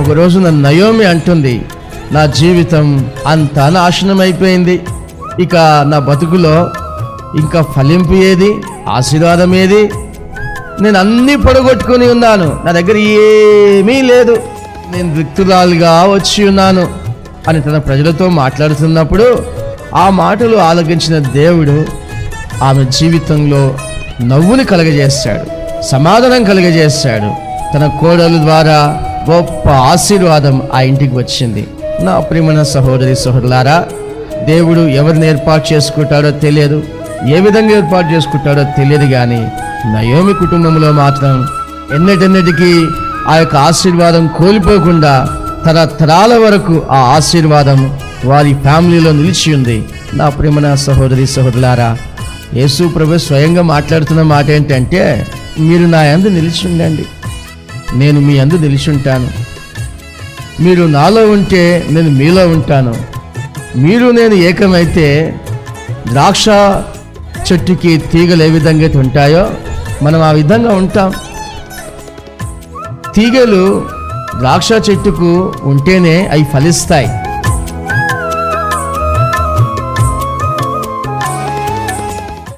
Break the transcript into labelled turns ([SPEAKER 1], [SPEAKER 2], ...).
[SPEAKER 1] ఒకరోజు నన్ను నయోమి అంటుంది నా జీవితం అంతా నాశనం అయిపోయింది ఇక నా బతుకులో ఇంకా ఫలింపు ఏది ఆశీర్వాదం ఏది? నేను అన్నీ పొడగొట్టుకుని ఉన్నాను. నా దగ్గర ఏమీ లేదు. నేను రిక్తురాలుగా వచ్చి ఉన్నాను. అని తన ప్రజలతో మాట్లాడుతున్నప్పుడు ఆ మాటలు ఆలకించిన దేవుడు ఆమె జీవితంలో నవ్వుని కలగజేస్తాడు సమాధానం కలగజేస్తాడు. తన కోడలు ద్వారా గొప్ప ఆశీర్వాదం ఆ ఇంటికి వచ్చింది. నా ప్రియమైన సహోదరి సహోదరులారా దేవుడు ఎవరిని ఏర్పాటు చేసుకుంటాడో తెలియదు. ఏ విధంగా ఏర్పాటు చేసుకుంటాడో తెలియదు కానీ నయోమి కుటుంబంలో మాత్రం ఎన్నటెన్నటికీ ఆ యొక్క ఆశీర్వాదం కోల్పోకుండా తరతరాల వరకు ఆ ఆశీర్వాదం వారి ఫ్యామిలీలో నిలిచి ఉంది. నా ప్రియమైన సహోదరి సహోదరులారా యేసు ప్రభు స్వయంగా మాట్లాడుతున్న మాట ఏంటంటే మీరు నా యందు నిలిచి ఉండండి. నేను మీ అందు నిలిచుంటాను. మీరు నాలో ఉంటే నేను మీలో ఉంటాను. మీరు నేను ఏకమైతే ద్రాక్ష చెట్టుకి తీగలు ఏ విధంగా అయితే ఉంటాయో మనం ఆ విధంగా ఉంటాం. తీగలు ద్రాక్ష చెట్టుకు ఉంటేనే అవి ఫలిస్తాయి.